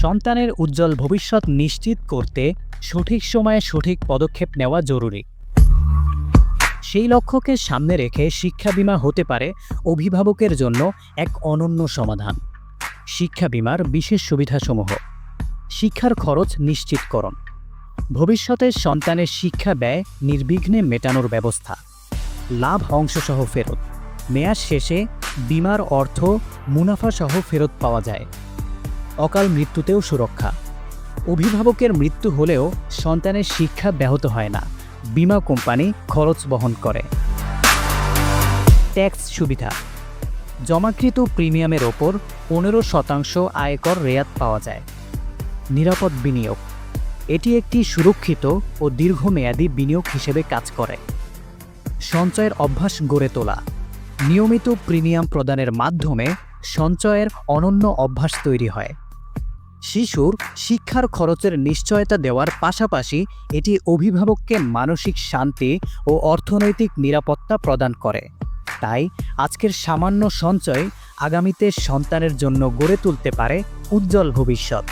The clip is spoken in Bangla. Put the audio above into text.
সন্তানের উজ্জ্বল ভবিষ্যৎ নিশ্চিত করতে সঠিক সময়ে সঠিক পদক্ষেপ নেওয়া জরুরি। সেই লক্ষ্যকে সামনে রেখে শিক্ষা বিমা হতে পারে অভিভাবকের জন্য এক অনন্য সমাধান। শিক্ষা বিমার বিশেষ সুবিধাসমূহ। শিক্ষার খরচ নিশ্চিতকরণ। ভবিষ্যতে সন্তানের শিক্ষা ব্যয় নির্বিঘ্নে মেটানোর ব্যবস্থা। লাভ অংশসহ ফেরত। মেয়াদ শেষে বিমার অর্থ মুনাফাসহ ফেরত পাওয়া যায়। অকাল মৃত্যুতেও সুরক্ষা। অভিভাবকের মৃত্যু হলেও সন্তানের শিক্ষা ব্যাহত হয় না। বিমা কোম্পানি খরচ বহন করে। ট্যাক্স সুবিধা। জমাকৃত প্রিমিয়ামের ওপর পনেরো শতাংশ আয়কর রেয়াত পাওয়া যায়। নিরাপদ বিনিয়োগ। এটি একটি সুরক্ষিত ও দীর্ঘমেয়াদী বিনিয়োগ হিসেবে কাজ করে। সঞ্চয়ের অভ্যাস গড়ে তোলা। নিয়মিত প্রিমিয়াম প্রদানের মাধ্যমে সঞ্চয়ের অনন্য অভ্যাস তৈরি হয়। শিশুর শিক্ষার খরচের নিশ্চয়তা দেওয়ার পাশাপাশি এটি অভিভাবককে মানসিক শান্তি ও অর্থনৈতিক নিরাপত্তা প্রদান করে। তাই আজকের সামান্য সঞ্চয় আগামীতে সন্তানের জন্য গড়ে তুলতে পারে উজ্জ্বল ভবিষ্যৎ।